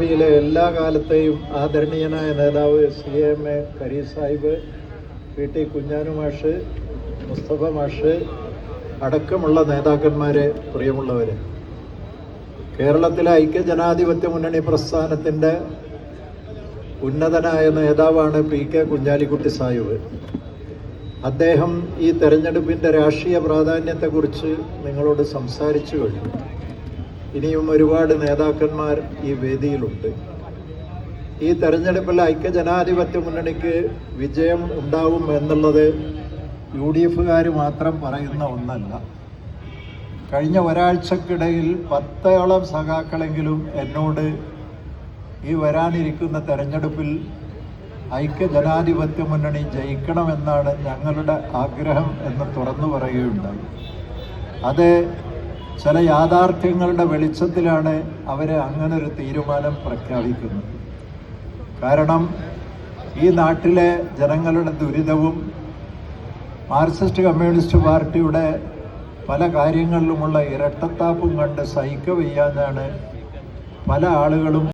യിലെ എല്ലാ കാലത്തെയും ആദരണീയനായ നേതാവ് C M A Kareem Sahib P T Kunjanu Mash Musthafa Mash അടക്കമുള്ള നേതാക്കന്മാരെ പ്രിയമുള്ളവർ കേരളത്തിലെ ഐക്യ ജനാധിപത്യ മുന്നണി പ്രസ്ഥാനത്തിന്റെ ഉന്നതനായ നേതാവാണ് പി കെ കുഞ്ഞാലിക്കുട്ടി സാഹിബ്. അദ്ദേഹം ഈ തെരഞ്ഞെടുപ്പിന്റെ രാഷ്ട്രീയ പ്രാധാന്യത്തെക്കുറിച്ച് നിങ്ങളോട് സംസാരിച്ചു കഴിഞ്ഞു. ഇനിയും ഒരുപാട് നേതാക്കന്മാർ ഈ വേദിയിലുണ്ട്. ഈ തെരഞ്ഞെടുപ്പിൽ ഐക്യജനാധിപത്യ മുന്നണിക്ക് വിജയം ഉണ്ടാവും എന്നുള്ളത് യു ഡി എഫുകാർ മാത്രം പറയുന്ന ഒന്നല്ല. കഴിഞ്ഞ ഒരാഴ്ചക്കിടയിൽ പത്തോളം സഖാക്കളെങ്കിലും എന്നോട് ഈ വരാനിരിക്കുന്ന തെരഞ്ഞെടുപ്പിൽ ഐക്യജനാധിപത്യ മുന്നണി ജയിക്കണമെന്നാണ് ഞങ്ങളുടെ ആഗ്രഹം എന്ന് തുറന്നു പറയുകയുണ്ടായി. അത് ചില യാഥാർത്ഥ്യങ്ങളുടെ വെളിച്ചത്തിലാണ് അവരെ അങ്ങനെ ഒരു തീരുമാനം പ്രഖ്യാപിക്കുന്നത്. കാരണം ഈ നാട്ടിലെ ജനങ്ങളുടെ ദുരിതവും മാർക്സിസ്റ്റ് കമ്മ്യൂണിസ്റ്റ് പാർട്ടിയുടെ പല കാര്യങ്ങളിലുമുള്ള ഇരട്ടത്താപ്പും കണ്ട് സഹിക്കവയ്യാഞ്ഞാണ് പല ആളുകളും